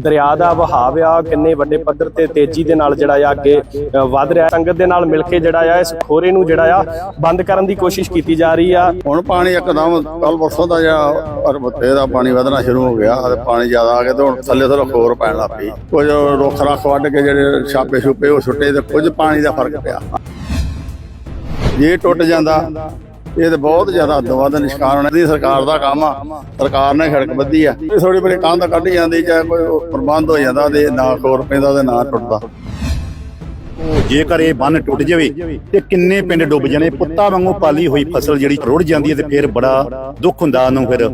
ਦਰਿਆ ਦਾ ਵਹਾਅ ਆ ਕਿੰਨੇ ਵੱਡੇ ਪੱਧਰ ਤੇ ਤੇਜ਼ੀ ਦੇ ਨਾਲ ਜਿਹੜਾ ਆ ਅੱਗੇ ਅ, ਰਿਹਾ। ਸੰਗਤ ਦੇ ਨਾਲ ਮਿਲ ਕੇ ਜਿਹੜਾ ਆ ਇਸ ਖੋਰੇ ਨੂੰ ਜਿਹੜਾ ਆ ਬੰਦ ਕਰਨ ਦੀ ਕੋਸ਼ਿਸ਼ ਕੀਤੀ ਜਾ ਰਹੀ ਆ। ਹੁਣ ਪਾਣੀ ਇੱਕਦਮ ਕੱਲ ਪਰਸੋਂ ਦਾ ਜਿਹੜਾ ਅਰਬਤੇ ਦਾ ਪਾਣੀ ਵਧਣਾ ਸ਼ੁਰੂ ਹੋ ਗਿਆ ਤੇ ਪਾਣੀ ਜ਼ਿਆਦਾ ਆ ਗਿਆ ਤੇ ਹੁਣ ਥੱਲੇ ਥੱਲੇ ਖੋਰ ਪੈਣ ਲੱਗ ਪਈ। ਕੁਝ ਰੁੱਖ ਰੱਖ ਵੱਢ ਕੇ ਜਿਹੜੇ ਛਾਪੇ ਛੁਪੇ ਉਹ ਸੁੱਟੇ ਤੇ ਕੁਝ ਪਾਣੀ ਦਾ ਫ਼ਰਕ ਪਿਆ। ਜੇ ਟੁੱਟ ਜਾਂਦਾ ਇਹ ਤੇ ਬਹੁਤ ਜ਼ਿਆਦਾ ਹੱਦੋਂ ਵੱਧ ਨਿਸ਼ਕਾਨ ਹੋਣਾ। ਦੀ ਸਰਕਾਰ ਦਾ ਕੰਮ ਆ। ਸਰਕਾਰ ਨੇ ਸੜਕ ਬੱਧੀ ਆ। ਇਹ ਥੋੜੀ ਬੜੀ ਕੰਧ ਕੱਢ ਜਾਂਦੀ ਚਾਹੇ ਕੋਈ ਪ੍ਰਬੰਧ ਹੋ ਜਾਂਦਾ ਤੇ ਨਾ ਖੋਰ ਪੈਂਦਾ ਤੇ ਨਾ ਟੁੱਟਦਾ। ਜੇਕਰ ਇਹ ਬੰਨ ਟੁੱਟ ਜਾਵੇ ਤੇ ਕਿੰਨੇ ਪਿੰਡ ਡੁੱਬ ਜਾਣੇ ਪੁੱਤਾਂ ਵਾਂਗੂ ਪਾਲੀ ਹੋਈ ਫਸਲ ਜਿਹੜੀ ਰੁੜ ਜਾਂਦੀ ਹੈ ਤੇ ਫਿਰ ਬੜਾ ਦੁੱਖ ਹੁੰਦਾ ਨੂੰ ਫਿਰ।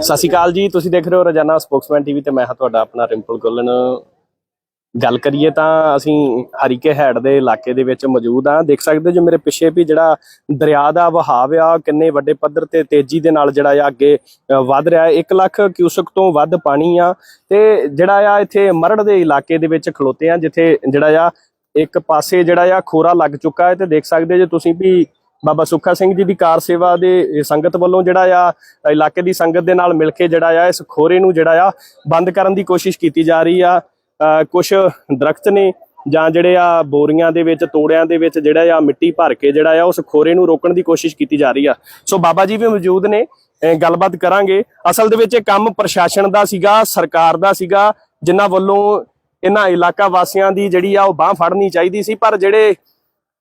ਸਤਿ ਸ਼੍ਰੀ ਅਕਾਲ ਜੀ ਤੁਸੀਂ ਦੇਖ ਰਹੇ ਹੋ ਰੋਜ਼ਾਨਾ ਸਪੋਕਸਮੈਨ ਟੀਵੀ ਤੇ ਮੈਂ ਹਾਂ ਤੁਹਾਡਾ ਆਪਣਾ ਰਿੰਪਲ ਗੁੱਲਨ। ਗੱਲ ਕਰੀਏ ਤਾਂ ਅਸੀਂ ਹਰੀਕੇ ਹੈਡ ਦੇ ਇਲਾਕੇ ਦੇ ਵਿੱਚ ਮੌਜੂਦ ਆ ਦੇਖ ਸਕਦੇ ਹੋ ਜੋ ਮੇਰੇ ਪਿੱਛੇ ਵੀ ਜਿਹੜਾ ਦਰਿਆ ਦਾ ਵਹਾਅ ਆ ਕਿੰਨੇ ਵੱਡੇ ਪੱਧਰ ਤੇ ਤੇਜ਼ੀ ਦੇ ਨਾਲ ਜਿਹੜਾ ਆ ਅੱਗੇ ਵੱਧ ਰਿਹਾ ਹੈ। 1 ਲੱਖ ਕਿਊਸਕ ਤੋਂ ਵੱਧ ਪਾਣੀ ਆ ਤੇ ਜਿਹੜਾ ਆ ਇੱਥੇ ਮਰੜ ਦੇ ਇਲਾਕੇ ਦੇ ਵਿੱਚ ਖਲੋਤੇ ਆ, ਜਿੱਥੇ ਜਿਹੜਾ ਆ ਇੱਕ ਪਾਸੇ ਜਿਹੜਾ ਆ ਖੋਰਾ ਲੱਗ ਚੁੱਕਾ ਹੈ ਤੇ ਦੇਖ ਸਕਦੇ ਜੇ ਤੁਸੀਂ ਵੀ ਬਾਬਾ ਸੁੱਖਾ ਸਿੰਘ ਜੀ ਦੀ ਕਾਰ ਸੇਵਾ ਦੇ ਸੰਗਤ ਵੱਲੋਂ ਜਿਹੜਾ ਆ, ਇਲਾਕੇ ਦੀ ਸੰਗਤ ਦੇ ਨਾਲ ਮਿਲ ਕੇ ਜਿਹੜਾ ਆ ਇਸ ਖੋਰੇ ਨੂੰ ਜਿਹੜਾ ਆ ਬੰਦ ਕਰਨ ਦੀ ਕੋਸ਼ਿਸ਼ ਕੀਤੀ ਜਾ ਰਹੀ ਆ। ਕੁਝ ਦਰਖਤ ਨੇ ਜਾਂ ਜਿਹੜੇ ਆ ਬੋਰੀਆਂ ਦੇ ਵਿੱਚ, ਤੋੜਿਆਂ ਦੇ ਵਿੱਚ ਜਿਹੜਾ ਆ ਮਿੱਟੀ ਭਰ ਕੇ ਜਿਹੜਾ ਆ ਉਸ ਖੋਰੇ ਨੂੰ ਰੋਕਣ ਦੀ ਕੋਸ਼ਿਸ਼ ਕੀਤੀ ਜਾ ਰਹੀ ਆ। ਸੋ ਬਾਬਾ ਜੀ ਵੀ ਮੌਜੂਦ ਨੇ ਗੱਲਬਾਤ ਕਰਾਂਗੇ। ਅਸਲ ਦੇ ਵਿੱਚ ਇਹ ਕੰਮ ਪ੍ਰਸ਼ਾਸਨ ਦਾ ਸੀਗਾ, ਸਰਕਾਰ ਦਾ ਸੀਗਾ, ਜਿਨ੍ਹਾਂ ਵੱਲੋਂ ਇਹਨਾਂ ਇਲਾਕਾ ਵਾਸੀਆਂ ਦੀ ਜਿਹੜੀ ਆ ਉਹ ਬਾਹ ਫੜਨੀ ਚਾਹੀਦੀ ਸੀ, ਪਰ ਜਿਹੜੇ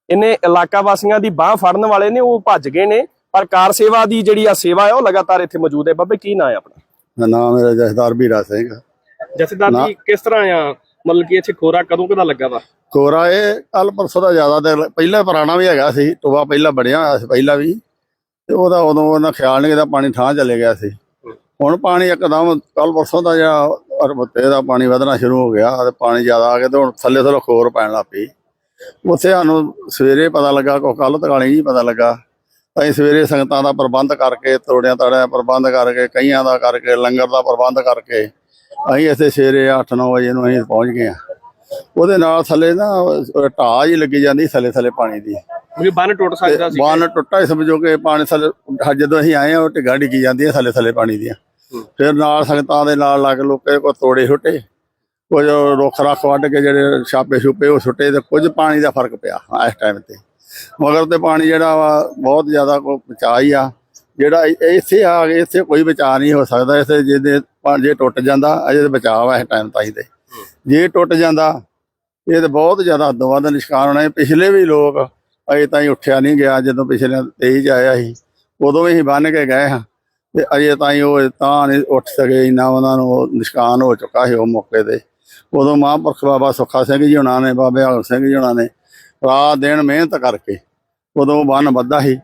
ਇਹਨੇ ਇਲਾਕਾ ਵਾਸੀਆਂ ਦੀ ਬਾਹ ਫੜਨ ਵਾਲੇ ਨੇ, ਉਹ ਭੱਜ ਗਏ ਨੇ। ਪਰ ਕਾਰ ਸੇਵਾ ਦੀ ਜਿਹੜੀ ਆ ਸੇਵਾ ਹੈ ਉਹ ਲਗਾਤਾਰ ਇੱਥੇ ਮੌਜੂਦ ਹੈ। ਬਾਬੇ, ਕੀ ਨਾਂ ਹੈ ਆਪਣਾ? ਨਾਮ ਮੇਰਾ ਜਸਦਾਰ ਵੀਰਾ ਸਿੰਘ। ਜਥੇਦਾਰ ਜੀ ਕਿਸ ਤਰ੍ਹਾਂ ਆ? ਮਤਲਬ ਕਿ ਇੱਥੇ ਖੋਰਾ ਕਦੋਂ ਕਦਾ ਲੱਗਾ ਵਾ? ਕੋਰਾ ਇਹ ਕੱਲ ਪਰਸੋਂ ਦਾ ਜ਼ਿਆਦਾ ਤੇ ਪਹਿਲਾਂ ਪੁਰਾਣਾ ਵੀ ਹੈਗਾ ਸੀ ਟੋਆ ਪਹਿਲਾਂ ਬਣਿਆ ਹੋਇਆ ਸੀ ਪਹਿਲਾਂ ਵੀ। ਤੇ ਉਹਦਾ ਉਦੋਂ ਉਹਨਾਂ ਖਿਆਲ ਨਹੀਂ ਕੀਤਾ ਪਾਣੀ ਠਾਂ ਚਲੇ ਗਿਆ ਸੀ। ਹੁਣ ਪਾਣੀ ਇੱਕਦਮ ਕੱਲ ਪਰਸੋਂ ਦਾ ਜਿਹੜਾ ਅਰਬਤੇ ਦਾ ਪਾਣੀ ਵਧਣਾ ਸ਼ੁਰੂ ਹੋ ਗਿਆ ਤੇ ਪਾਣੀ ਜ਼ਿਆਦਾ ਆ ਗਿਆ ਤੇ ਹੁਣ ਥੱਲੇ ਥੱਲੇ ਖੋਰ ਪੈਣ ਲੱਗ ਪਈ। ਉੱਥੇ ਸਾਨੂੰ ਸਵੇਰੇ ਪਤਾ ਲੱਗਾ ਕੋ ਕੱਲ ਤਕਾਲੀ ਜੀ ਪਤਾ ਲੱਗਾ। ਅਸੀਂ ਸਵੇਰੇ ਸੰਗਤਾਂ ਦਾ ਪ੍ਰਬੰਧ ਕਰਕੇ ਤੋੜਿਆਂ ਤਾੜਿਆਂ ਪ੍ਰਬੰਧ ਕਰਕੇ ਕਈਆਂ ਦਾ ਕਰਕੇ ਲੰਗਰ ਦਾ ਪ੍ਰਬੰਧ ਕਰਕੇ ਅਸੀਂ ਇੱਥੇ ਸਵੇਰੇ 8-9 ਵਜੇ ਨੂੰ ਅਸੀਂ ਪਹੁੰਚ ਗਏ ਆ ਉਹਦੇ ਨਾਲ ਥੱਲੇ ਨਾ ਢਾਹ ਜੀ ਲੱਗੀ ਜਾਂਦੀ ਥੱਲੇ ਥੱਲੇ ਪਾਣੀ ਦੀ। ਕਿਉਂਕਿ ਬੰਨ ਟੁੱਟ ਸਕਦਾ ਸੀ ਬਾਨ ਟੁੱਟਾ ਹੀ ਸਮਝੋ ਕਿ ਪਾਣੀ ਥੱਲੇ ਹ- ਜਦੋਂ ਅਸੀਂ ਆਏ ਆ ਉਹ ਢਿੱਗਾਂ ਡਿੱਗੀ ਜਾਂਦੀਆਂ ਥੱਲੇ ਥੱਲੇ ਪਾਣੀ ਦੀਆਂ। ਫਿਰ ਨਾਲ ਸੰਗਤਾਂ ਦੇ ਨਾਲ ਲੱਗ ਲੋਕੇ ਕੋ ਤੋੜੇ ਛੁੱਟੇ ਕੁਝ ਰੁੱਖ ਰੱਖ ਵੱਢ ਕੇ ਜਿਹੜੇ ਛਾਪੇ ਛੁਪੇ ਉਹ ਸੁੱਟੇ ਤੇ ਕੁਝ ਪਾਣੀ ਦਾ ਫ਼ਰਕ ਪਿਆ ਇਸ ਟਾਈਮ ਤੇ। ਮਗਰ ਤੇ ਪਾਣੀ ਜਿਹੜਾ ਵਾ ਬਹੁਤ ਜ਼ਿਆਦਾ ਕੋ ਹੀ ਆ। ਜਿਹੜਾ ਇੱਥੇ ਆ ਗਏ ਇੱਥੇ ਕੋਈ ਬਚਾ ਨਹੀਂ ਹੋ ਸਕਦਾ ਇੱਥੇ ਜਿਹਦੇ ਜੇ ਟੁੱਟ ਜਾਂਦਾ ਅਜੇ ਤੇ ਬਚਾਅ ਵਾ ਇਸ ਟਾਈਮ ਤਾਈ ਤੇ। ਜੇ ਟੁੱਟ ਜਾਂਦਾ ਇਹ ਤੇ ਬਹੁਤ ਜ਼ਿਆਦਾ ਹੱਦੋਂ ਵੱਧ ਨਿਸ਼ਕਾਨ ਹੋਣਾ ਹੈ ਪਿਛਲੇ ਵੀ ਲੋਕ ਅਜੇ ਤਾਈਂ ਉੱਠਿਆ ਨਹੀਂ ਗਿਆ ਜਦੋਂ ਪਿਛਲੇ 23 ਚ ਆਇਆ ਸੀ ਉਦੋਂ ਵੀ ਅਸੀਂ ਬੰਨ ਕੇ ਗਏ ਹਾਂ। ਤੇ ਅਜੇ ਤਾਈਂ ਉਹ ਤਾਂ ਨਹੀਂ ਉੱਠ ਸਕੇ ਇੰਨਾ ਉਹਨਾਂ ਨੂੰ ਨਿਸ਼ਕਾਨ ਹੋ ਚੁੱਕਾ ਸੀ ਉਹ ਮੌਕੇ ਤੇ। ਉਦੋਂ ਮਹਾਂਪੁਰਖ ਬਾਬਾ ਸੁੱਖਾ ਸਿੰਘ ਜੀ ਹੁਣਾਂ ਨੇ ਬਾਬੇ ਹਾਲ ਸਿੰਘ ਜੀ ਹੁਣਾਂ ਨੇ ਰਾਤ ਦਿਨ ਮਿਹਨਤ ਕਰਕੇ ਉਦੋਂ ਬੰਨ ਵੱਧਾ ਸੀ।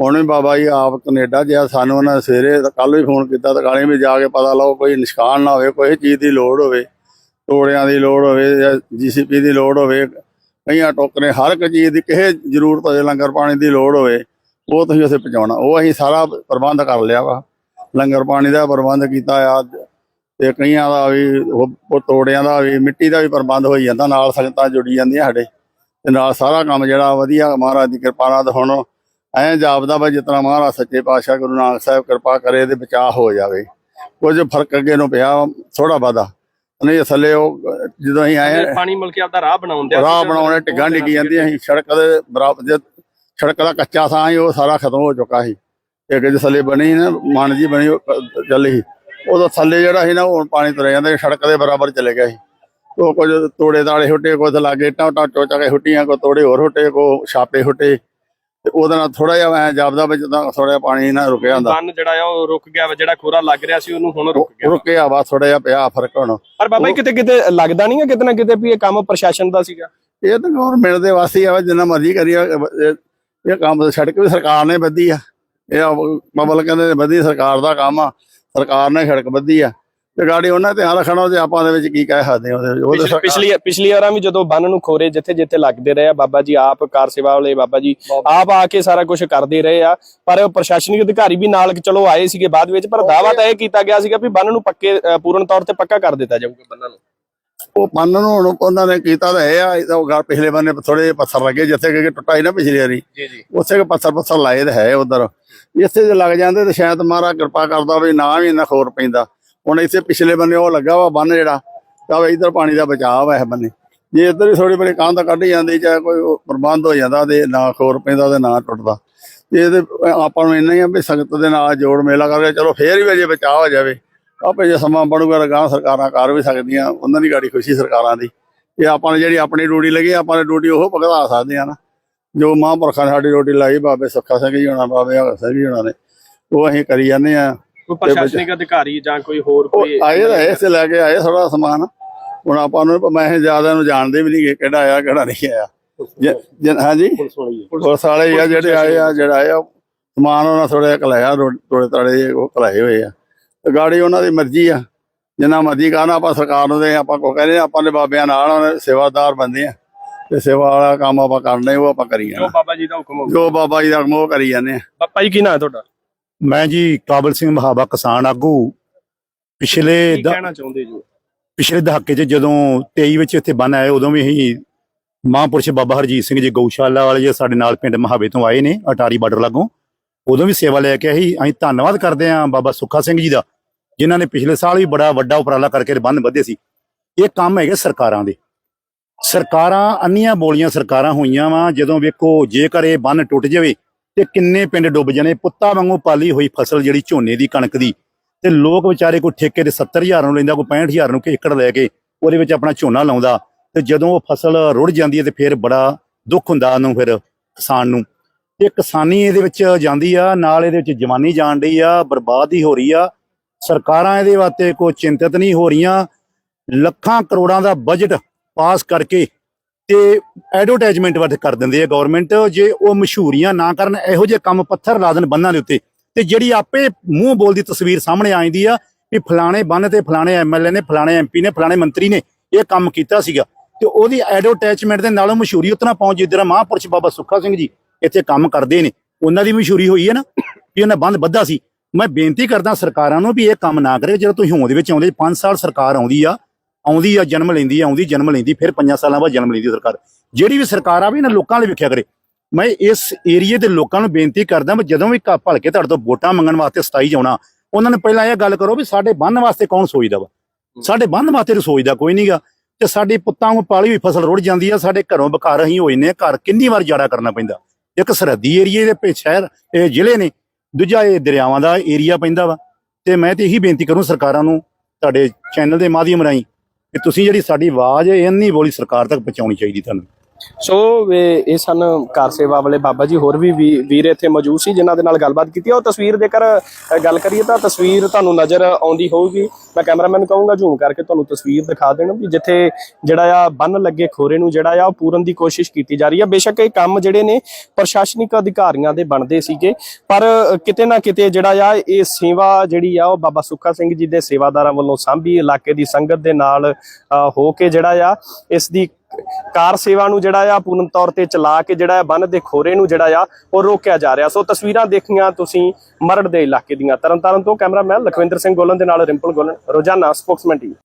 ਹੁਣ ਵੀ ਬਾਬਾ ਜੀ ਆਪ ਕੈਨੇਡਾ ਗਿਆ, ਸਾਨੂੰ ਉਹਨਾਂ ਨੇ ਸਵੇਰੇ ਕੱਲ ਵੀ ਫੋਨ ਕੀਤਾ ਤੇ ਕਾਲੇ ਵੀ ਜਾ ਕੇ ਪਤਾ ਲਾਓ, ਕੋਈ ਨਿਸ਼ਕਾਨ ਨਾ ਹੋਵੇ, ਕੋਈ ਚੀਜ਼ ਦੀ ਲੋੜ ਹੋਵੇ, ਤੋੜਿਆਂ ਦੀ ਲੋੜ ਹੋਵੇ ਜਾਂ ਜੀਸੀਪੀ ਦੀ ਲੋੜ ਹੋਵੇ, ਕਈਆਂ ਟੋਕਰੇ ਹਰ ਇੱਕ ਚੀਜ਼ ਦੀ ਕਿਸੇ ਜ਼ਰੂਰਤ ਹੋਵੇ, ਲੰਗਰ ਪਾਣੀ ਦੀ ਲੋੜ ਹੋਵੇ, ਉਹ ਤੁਸੀਂ ਉੱਥੇ ਪਹੁੰਚਾਉਣਾ। ਉਹ ਅਸੀਂ ਸਾਰਾ ਪ੍ਰਬੰਧ ਕਰ ਲਿਆ ਵਾ। ਲੰਗਰ ਪਾਣੀ ਦਾ ਪ੍ਰਬੰਧ ਕੀਤਾ ਆ, ਤੇ ਕਈਆਂ ਦਾ ਵੀ ਉਹ ਤੋੜਿਆਂ ਦਾ ਵੀ, ਮਿੱਟੀ ਦਾ ਵੀ ਪ੍ਰਬੰਧ ਹੋਈ ਜਾਂਦਾ, ਨਾਲ ਸੰਗਤਾਂ ਜੁੜੀ ਜਾਂਦੀਆਂ ਸਾਡੇ, ਤੇ ਨਾਲ ਸਾਰਾ ਕੰਮ ਜਿਹੜਾ ਵਧੀਆ ਮਹਾਰਾਜ ਦੀ ਕਿਰਪਾ ਨਾਲ ਤੇ ਹੁਣ ਐਂ ਜਾਪਦਾ ਵਾ ਜਿਤਨਾ ਮਹਾਰਾਜ ਸੱਚੇ ਪਾਤਸ਼ਾਹ ਗੁਰੂ ਨਾਨਕ ਸਾਹਿਬ ਕਿਰਪਾ ਕਰੇ ਤੇ ਬਚਾਅ ਹੋ ਜਾਵੇ। ਕੁਝ ਫ਼ਰਕ ਅੱਗੇ ਨੂੰ ਪਿਆ ਥੋੜਾ ਬਾਦਾ ਨਹੀਂ ਥੱਲੇ ਉਹ ਜਦੋਂ ਅਸੀਂ ਆਏ ਪਾਣੀ ਮਿਲ ਕੇ ਆਪਦਾ ਰਾਹ ਬਣਾਉਣ ਦੇ ਰਾਹ ਬਣਾਉਣੇ ਟਿੱਗਾਂ ਡਿੱਗੀ ਜਾਂਦੀਆਂ ਸੀ ਸੜਕ ਦੇ ਬਰਾਬਰ ਸੜਕ ਦਾ ਕੱਚਾ ਥਾਂ ਸੀ ਉਹ ਸਾਰਾ ਖਤਮ ਹੋ ਚੁੱਕਾ ਸੀ। ਇੱਕ ਜੇ ਥੱਲੇ ਬਣੀ ਨਾ ਮਨ ਜੀ ਬਣੀ ਚੱਲੀ ਸੀ। ਉਦੋਂ ਥੱਲੇ ਜਿਹੜਾ ਸੀ ਨਾ ਉਹ ਪਾਣੀ ਤੁਰਿਆ ਜਾਂਦਾ ਸੜਕ ਦੇ ਬਰਾਬਰ ਚਲੇ ਗਿਆ ਸੀ। ਉਹ ਕੁਝ ਤੋੜੇ ਤਾੜੇ ਹੁੱਟੇ ਕੁਝ ਲਾਗੇ ਟਾਂ ਚੋਚਾ ਕੇ ਹੁੱਟੀਆਂ ਕੋ ਤੋੜੇ ਹੋਰ ਹੁੱਟੇ ਕੋ ਛਾਪੇ ਹੁੱਟੇ। ਤੇ ਉਹਦੇ ਨਾਲ ਥੋੜਾ ਜਿਹਾ ਐ ਜਾਪਦਾ ਵਿੱਚ ਤਾਂ ਥੋੜਾ ਜਿਹਾ ਪਾਣੀ ਨਾ ਰੁਕਿਆ ਹੁੰਦਾ। ਬੰਨ ਜਿਹੜਾ ਆ ਉਹ ਰੁਕ ਗਿਆ ਵਾ ਜਿਹੜਾ ਖੋਰਾ ਲੱਗ ਰਿਹਾ ਸੀ ਉਹਨੂੰ ਹੁਣ ਰੁਕ ਗਿਆ। ਰੁਕਿਆ ਵਾ ਥੋੜਾ ਜਿਹਾ ਪਿਆ ਫ਼ਰਕ ਹੁਣ। ਪਰ ਬਾਬਾ ਜੀ ਕਿਤੇ ਕਿਤੇ ਲੱਗਦਾ ਨਹੀਂ ਹੈ ਕਿਤੇ ਨਾ ਕਿਤੇ ਵੀ ਇਹ ਕੰਮ ਪ੍ਰਸ਼ਾਸਨ ਦਾ ਸੀਗਾ? ਇਹ ਤਾਂ ਗਵਰਨਮੈਂਟ ਦੇ ਵਾਸਤੇ ਆ ਵਾ, ਜਿੰਨਾ ਮਰਜ਼ੀ ਕਰੀਏ ਇਹ- ਇਹ ਕੰਮ ਤਾਂ ਸੜਕ ਵੀ ਸਰਕਾਰ ਨੇ ਬੱਧੀ ਆ। ਇਹ ਮਬਲ ਕਹਿੰਦੇ ਨੇ ਬੱਧੀ ਸਰਕਾਰ ਦਾ ਕੰਮ ਆ ਸਰਕਾਰ ਨੇ ਸੜਕ ਬੱਧੀ ਆ। ਤੇ ਗਾੜੀ ਉਹਨਾਂ ਧਿਆਨ ਰੱਖਣਾ ਤੇ ਆਪਾਂ ਦੇ ਵਿੱਚ ਕੀ ਕਹਿ ਸਕਦੇ ਹਾਂ ਉਹਦੇ ਉਹ ਤਾਂ ਪਿਛਲੀ ਪਿਛਲੀ ਵਾਰਾਂ ਵੀ ਜਦੋਂ ਬੰਨ ਨੂੰ ਖੋਰੇ ਜਿੱਥੇ ਜਿੱਥੇ ਲੱਗਦੇ ਰਹੇ ਆ ਬਾਬਾ ਜੀ ਆਪ ਕਾਰ ਸੇਵਾ ਵਾਲੇ ਬਾਬਾ ਜੀ ਆਪ ਆ ਕੇ ਸਾਰਾ ਕੁਝ ਕਰਦੇ ਰਹੇ ਆ। ਪਰ ਪ੍ਰਸ਼ਾਸਨਿਕ ਅਧਿਕਾਰੀ ਵੀ ਨਾਲ ਚਲੋ ਆਏ ਸੀਗੇ ਬਾਅਦ ਵਿੱਚ ਪਰ ਦਾਵਾ ਤਾਂ ਇਹ ਕੀਤਾ ਗਿਆ ਸੀਗਾ ਵੀ ਬੰਨ ਨੂੰ ਪੱਕੇ ਪੂਰਨ ਤੌਰ ਤੇ ਪੱਕਾ ਕਰ ਦਿੱਤਾ ਜਾਊਗਾ ਬੰਨਾਂ ਨੂੰ। ਉਹ ਬੰਨ ਨੂੰ ਹੁਣ ਉਹਨਾਂ ਨੇ ਕੀਤਾ ਤਾਂ ਇਹ ਆ ਇਹਦਾ ਉਹ ਗਾਰ ਪਿਛਲੇ ਬੰਨੇ ਥੋੜੇ ਜਿਹੇ ਪੱਥਰ ਲੱਗੇ ਜਿੱਥੇ ਕਿ ਟੁੱਟਾ ਸੀ ਨਾ ਪਿਛਲੀ ਵਾਰੀ। ਜੀ ਜੀ। ਉੱਥੇ ਕਿ ਪੱਥਰ ਪੱਥਰ ਲਾਏ ਤਾਂ ਹੈ ਉਧਰ। ਇੱਥੇ ਜੇ ਲੱਗ ਜਾਂਦੇ ਤੇ ਸ਼ਾਇਦ ਮਹਾਰਾਜ ਕਿਰਪਾ ਕਰਦਾ ਵੀ ਨਾ ਵੀ ਇੰਨਾ ਖੋਰ ਪੈਂਦਾ। ਹੁਣ ਇੱਥੇ ਪਿਛਲੇ ਬੰਨੇ ਉਹ ਲੱਗਾ ਵਾ ਬੰਨ ਜਿਹੜਾ, ਤਾਂ ਇਧਰ ਪਾਣੀ ਦਾ ਬਚਾਅ ਵਾ ਇਹ ਬੰਨੇ। ਜੇ ਇੱਧਰ ਵੀ ਥੋੜੀ ਬੜੀ ਕੰਧ ਕੱਢ ਜਾਂਦੀ ਚਾਹੇ ਕੋਈ ਪ੍ਰਬੰਧ ਹੋ ਜਾਂਦਾ ਤੇ ਨਾ ਖੋਰ ਪੈਂਦਾ ਤੇ ਨਾ ਟੁੱਟਦਾ। ਇਹ ਤੇ ਆਪਾਂ ਨੂੰ ਇੰਨਾ ਹੀ ਆ ਵੀ ਸੰਗਤ ਦੇ ਨਾਲ ਜੋੜ ਮੇਲਾ ਕਰਕੇ ਚਲੋ ਫੇਰ ਵੀ ਜੇ ਬਚਾਅ ਹੋ ਜਾਵੇ। ਆਪੇ ਜੇ ਸਮਾਂ ਬਣੂਗਾ ਲਗਾ ਸਰਕਾਰਾਂ ਕਰ ਵੀ ਸਕਦੀਆਂ, ਉਹਨਾਂ ਦੀ ਗਾੜੀ ਖੁਸ਼ੀ ਸਰਕਾਰਾਂ ਦੀ। ਇਹ ਆਪਾਂ ਨੇ ਜਿਹੜੀ ਆਪਣੀ ਡਿਊਟੀ ਲੱਗੀ, ਆਪਾਂ ਨੇ ਡਿਊਟੀ ਉਹ ਭੁਗਤਾ ਸਕਦੇ ਆ ਨਾ। ਜੋ ਮਹਾਂਪੁਰਖਾਂ ਨੇ ਸਾਡੀ ਡਿਊਟੀ ਲਾਈ, ਬਾਬੇ ਸੁੱਖਾ ਸਿੰਘ ਜੀ ਹੋਣਾ, ਬਾਬੇ ਹਰ ਸਿੰਘ ਜੀ ਹੋਣਾ ਨੇ, ਉਹ ਅਸੀਂ ਕਰੀ ਜਾਂਦੇ ਆ। ਕੋਈ ਪ੍ਰਸ਼ਾਸਨਿਕ ਅਧਿਕਾਰੀ ਜਾਂ ਕੋਈ ਹੋਰ ਉਹ ਕੋਈ ਆਏ ਤਾਂ ਇਸੇ ਲੈ ਕੇ ਆਏ ਥੋੜਾ ਸਮਾਨ। ਹੁਣ ਆਪਾਂ ਨੂੰ ਮੈਂ ਇਹ ਜ਼ਿਆਦਾ ਨੂੰ ਜਾਣਦੇ ਵੀ ਨਹੀਂ ਕਿਹੜਾ ਆਇਆ ਕਿਹੜਾ ਨਹੀਂ ਆਇਆ। ਜ- ਜ- ਹਾਂਜੀ ਪੁਲਿਸ ਵਾਲੀ ਹੈ। ਹੀ ਆ ਜਿਹੜੇ ਆਏ ਆ ਜਿਹੜਾ ਆਇਆ ਉਹ ਸਮਾਨ ਉਹਨਾਂ ਥੋੜਾ ਕਲਾਇਆ ਥੋੜੇ ਤਾੜੇ ਉਹ ਕਲਾਏ ਹੋਏ ਆ। ਤੇ ਗਾੜੀ ਉਹਨਾਂ ਦੀ ਮਰਜ਼ੀ ਆ। ਜਿੰਨਾ ਮਰਜ਼ੀ ਕਰਨਾ ਆਪਾਂ ਸਰਕਾਰ ਨੂੰ ਦੇ ਆਪਾਂ ਕੋ ਕਹਿੰਦੇ ਆਪਾਂ ਦੇ ਬਾਬਿਆਂ ਨਾਲ ਉਹਨਾਂ ਸੇਵਾਦਾਰ ਬੰਦੇ ਆ। ਤੇ ਸੇਵਾ ਵਾਲਾ ਕੰਮ ਆਪਾਂ ਕਰਨਾ ਹੀ ਉਹ ਆਪਾਂ ਕਰੀ ਜੋ ਜਾਣਾ। ਬਾਬਾ ਜੀ ਦਾ ਹੁਕਮ ਹੋਵੇ ਜੋ ਬਾਬਾ ਜੀ ਦਾ ਮੋਹ ਕਰੀ ਜਾਂਦੇ ਆ। ਬਾਬਾ ਜੀ ਕੀ ਨਾਂ ਹੈ ਤੁਹਾਡਾ? ਮੈਂ ਜੀ ਕਾਬਲ ਸਿੰਘ ਮਹਾਬਾ ਕਿਸਾਨ ਆਗੂ। ਪਿਛਲੇ ਕੀ ਦ- ਕਹਿਣਾ ਚਾਹੁੰਦੇ ਜੀ? ਪਿਛਲੇ ਦਹਾਕੇ 'ਚ ਜਦੋਂ 23 ਵਿੱਚ ਇੱਥੇ ਬੰਨ ਆਏ ਉਦੋਂ ਵੀ ਅਸੀਂ ਮਹਾਂਪੁਰਸ਼ ਬਾਬਾ ਹਰਜੀਤ ਸਿੰਘ ਜੀ ਗਊਸ਼ਾਲਾ ਵਾਲੇ ਜੀ ਸਾਡੇ ਨਾਲ ਪਿੰਡ ਮਹਾਵੇ ਤੋਂ ਆਏ ਨੇ ਅਟਾਰੀ ਬਾਰਡਰ ਲਾਗੋਂ। ਉਦੋਂ ਵੀ ਸੇਵਾ ਲੈ ਕੇ ਆਏ ਸੀ। ਅਸੀਂ ਧੰਨਵਾਦ ਕਰਦੇ ਹਾਂ ਬਾਬਾ ਸੁੱਖਾ ਸਿੰਘ ਜੀ ਦਾ ਜਿਨ੍ਹਾਂ ਨੇ ਪਿਛਲੇ ਸਾਲ ਵੀ ਬੜਾ ਵੱਡਾ ਉਪਰਾਲਾ ਕਰਕੇ ਬੰਨ ਵਧੇ ਸੀ। ਇਹ ਕੰਮ ਹੈਗੇ ਸਰਕਾਰਾਂ ਦੇ। ਸਰਕਾਰਾਂ ਅੰਨੀਆਂ ਬੋਲੀਆਂ ਸਰਕਾਰਾਂ ਹੋਈਆਂ ਵਾ ਜਦੋਂ ਵੇਖੋ ਜੇਕਰ ਇਹ ਬੰਨ ਟੁੱਟ ਜਾਵੇ ਤੇ ਕਿੰਨੇ ਪਿੰਡ ਡੁੱਬ ਜਾਣੇ? ਪੁੱਤਾਂ ਵਾਂਗੂ ਪਾਲੀ ਹੋਈ ਫਸਲ ਜਿਹੜੀ ਝੋਨੇ ਦੀ ਕਣਕ ਦੀ। ਤੇ ਲੋਕ ਵਿਚਾਰੇ ਕੋਈ ਠੇਕੇ ਦੇ 70000 ਨੂੰ ਲੈਂਦਾ, ਕੋਈ 65000 ਨੂੰ ਕਿ ਏਕੜ ਲੈ ਕੇ ਉਹਦੇ ਵਿੱਚ ਆਪਣਾ ਝੋਨਾ ਲਾਉਂਦਾ। ਤੇ ਜਦੋਂ ਉਹ ਫਸਲ ਰੁੜ ਜਾਂਦੀ ਹੈ ਤੇ ਫਿਰ ਬੜਾ ਦੁੱਖ ਹੁੰਦਾ ਉਹਨੂੰ ਫਿਰ ਕਿਸਾਨ ਨੂੰ। ਇਹ ਕਿਸਾਨੀ ਇਹਦੇ ਵਿੱਚ ਜਾਂਦੀ ਆ, ਨਾਲ ਇਹਦੇ ਵਿੱਚ ਜਵਾਨੀ ਜਾਣ ਰਹੀ ਆ, ਬਰਬਾਦ ਹੀ ਹੋ ਰਹੀ ਆ। ਸਰਕਾਰਾਂ ਇਹਦੇ ਵਾਸਤੇ ਕੋਈ ਚਿੰਤਤ ਨਹੀਂ ਹੋ ਰਹੀਆਂ। ਲੱਖਾਂ ਕਰੋੜਾਂ ਦਾ ਬਜਟ ਪਾਸ ਕਰਕੇ ਤੇ ਐਡਵਰਟਾਈਜ਼ਮੈਂਟ ਵੱਧ ਕਰ ਦਿੰਦੇ ਆ ਗਵਰਨਮੈਂਟ ਜੇ ਉਹ ਮਸ਼ਹੂਰੀਆਂ ਨਾ ਕਰਨ, ਇਹੋ ਜਿਹੇ ਕੰਮ ਪੱਥਰ ਲਾ ਦੇਣ ਬੰਨਾਂ ਦੇ ਉੱਤੇ। ਤੇ ਜਿਹੜੀ ਆਪੇ ਮੂੰਹ ਬੋਲਦੀ ਤਸਵੀਰ ਸਾਹਮਣੇ ਆਈਂਦੀ ਆ ਵੀ ਫਲਾਣੇ ਬੰਨ ਤੇ ਫਲਾਣੇ ਐਮਐਲਏ ਨੇ, ਫਲਾਣੇ ਐਮਪੀ ਨੇ, ਫਲਾਣੇ ਮੰਤਰੀ ਨੇ ਇਹ ਕੰਮ ਕੀਤਾ ਸੀਗਾ। ਤੇ ਉਹਦੀ ਐਡਵਰਟਾਈਜ਼ਮੈਂਟ ਦੇ ਨਾਲੋਂ ਮਸ਼ਹੂਰੀ ਉਤਨਾ ਪਹੁੰਚ ਜਿੱਦਾਂ ਮਹਾਂਪੁਰਸ਼ ਬਾਬਾ ਸੁੱਖਾ ਸਿੰਘ ਜੀ ਇੱਥੇ ਕੰਮ ਕਰਦੇ ਨੇ। ਉਹਨਾਂ ਦੀ ਮਸ਼ਹੂਰੀ ਹੋਈ ਹੈ ਨਾ ਵੀ ਉਹਨਾਂ ਬੰਦ ਬੱਧਾ ਸੀ। ਮੈਂ ਬੇਨਤੀ ਕਰਦਾ ਸਰਕਾਰਾਂ ਨੂੰ ਵੀ ਇਹ ਕੰਮ ਨਾ ਕਰੇ। ਜਦੋਂ ਤੁਸੀਂ ਹੋਂਦ ਵਿੱਚ ਆਉਂਦੇ 5 ਸਾਲ ਸਰਕਾਰ ਆਉਂਦੀ ਆ ਆਉਂਦੀ ਆ ਜਨਮ ਲੈਂਦੀ ਆ ਆਉਂਦੀ ਜਨਮ ਲੈਂਦੀ ਫਿਰ 5 ਸਾਲਾਂ ਬਾਅਦ ਜਨਮ ਲੈਂਦੀ ਸਰਕਾਰ। ਜਿਹੜੀ ਵੀ ਸਰਕਾਰ ਆ ਵੀ ਇਹਨਾਂ ਲੋਕਾਂ ਲਈ ਵੇਖਿਆ ਕਰੇ। ਮੈਂ ਇਸ ਏਰੀਏ ਦੇ ਲੋਕਾਂ ਨੂੰ ਬੇਨਤੀ ਕਰਦਾ ਵੀ ਜਦੋਂ ਵੀ ਕ- ਭਲਕੇ ਤੁਹਾਡੇ ਤੋਂ ਵੋਟਾਂ ਮੰਗਣ ਵਾਸਤੇ 27 ਜਾਣਾ ਉਹਨਾਂ ਨੇ ਪਹਿਲਾਂ ਇਹ ਗੱਲ ਕਰੋ ਵੀ ਸਾਡੇ ਬੰਨ ਵਾਸਤੇ ਕੌਣ ਸੋਚਦਾ ਵਾ? ਸਾਡੇ ਬੰਨ ਵਾਸਤੇ ਤਾਂ ਸੋਚਦਾ ਕੋਈ ਨਹੀਂਗਾ ਤੇ ਸਾਡੇ ਪੁੱਤਾਂ ਨੂੰ ਪਾਲੀ ਹੋਈ ਫਸਲ ਰੁੜ ਜਾਂਦੀ ਆ ਸਾਡੇ ਘਰੋਂ ਬਕਾਰ ਅਸੀਂ ਹੋਏ ਨੇ ਘਰ ਕਿੰਨੀ ਵਾਰ ਜਾੜਾ ਕਰਨਾ ਪੈਂਦਾ। ਇੱਕ ਸਰਹੱਦੀ ਏਰੀਏ ਦੇ ਪੇ ਸ਼ਹਿਰ ਇਹ ਜ਼ਿਲ੍ਹੇ ਨੇ ਦੂਜਾ ਇਹ ਦਰਿਆਵਾਂ ਦਾ ਏਰੀਆ ਪੈਂਦਾ ਵਾ। ਤੇ ਮੈਂ ਤੇ ਇਹੀ ਬੇਨਤੀ ਕਰੂੰ ਸਰਕਾਰਾਂ ਨੂੰ ਤੁਹਾਡੇ ਚੈਨਲ ਦੇ ਮਾਧਿਅਮ ਰਾਹੀਂ ਕਿ ਤੁਸੀਂ ਜਿਹੜੀ ਸਾਡੀ ਆਵਾਜ਼ ਹੈ ਇੰਨੀ ਬੋਲੀ ਸਰਕਾਰ ਤੱਕ ਪਹੁੰਚਾਉਣੀ ਚਾਹੀਦੀ ਤੁਹਾਨੂੰ। ਸੋ ਇਹ ਸਨ ਕਾਰ ਸੇਵਾ ਵਾਲੇ ਬਾਬਾ ਜੀ ਹੋਰ ਵੀ ਵੀਰ ਇੱਥੇ ਮੌਜੂਦ ਸੀ ਜਿਨ੍ਹਾਂ ਦੇ ਨਾਲ ਗੱਲਬਾਤ ਕੀਤੀ ਉਹ ਤਸਵੀਰ ਜੇਕਰ ਅ, ਗੱਲ ਕਰੀਏ ਤਾਂ ਤਸਵੀਰ ਤੁਹਾਨੂੰ ਨਜ਼ਰ ਆਉਂਦੀ ਹੋਊਗੀ। ਮੈਂ ਕੈਮਰਾਮੈਨ ਕਹੂੰਗਾ ਜ਼ੂਮ ਕਰਕੇ ਤੁਹਾਨੂੰ ਤਸਵੀਰ ਦਿਖਾ ਦੇਣ ਵੀ ਜਿੱਥੇ ਜਿਹੜਾ ਆ ਬੰਨ ਲੱਗੇ ਖੋਰੇ ਨੂੰ ਜਿਹੜਾ ਆ ਉਹ ਪੂਰਨ ਦੀ ਕੋਸ਼ਿਸ਼ ਕੀਤੀ ਜਾ ਰਹੀ ਹੈ ਬੇਸ਼ੱਕ ਇਹ ਕੰਮ ਜਿਹੜੇ ਨੇ ਪ੍ਰਸ਼ਾਸਨਿਕ ਅਧਿਕਾਰੀਆਂ ਦੇ ਬਣਦੇ ਸੀਗੇ। ਪਰ ਕਿਤੇ ਨਾ ਕਿਤੇ ਜਿਹੜਾ ਆ ਇਹ ਸੇਵਾ ਜਿਹੜੀ ਆ ਉਹ ਬਾਬਾ ਸੁੱਖਾ ਸਿੰਘ ਜੀ ਦੇ ਸੇਵਾਦਾਰਾਂ ਵੱਲੋਂ ਸਾਂਭੀ ਇਲਾਕੇ ਦੀ ਸੰਗਤ ਦੇ ਨਾਲ ਹੋ ਕੇ ਜਿਹੜਾ ਆ ਇਸ ਦੀ ਕਾਰ ਸੇਵਾ ਨੂੰ ਜਿਹੜਾ ਆ ਪੂਰਨ ਤੌਰ ਤੇ ਚਲਾ ਕੇ ਜਿਹੜਾ ਆ ਬੰਨ ਦੇ ਖੋਰੇ ਨੂੰ ਜਿਹੜਾ ਆ ਉਹ ਰੋਕਿਆ ਜਾ ਰਿਹਾ। ਸੋ ਤਸਵੀਰਾਂ ਦੇਖੀਆਂ ਤੁਸੀਂ ਮਰੜ ਦੇ ਇਲਾਕੇ ਦੀਆਂ। ਤਰਨਤਾਰਨ ਤੋਂ ਕੈਮਰਾਮੈਨ ਲਖਵਿੰਦਰ ਸਿੰਘ ਗੋਲਨ ਦੇ ਨਾਲ ਰਿੰਪਲ ਗੋਲਨ, ਰੋਜ਼ਾਨਾ ਸਪੋਕਸਮੈਨ ਟੀਵੀ।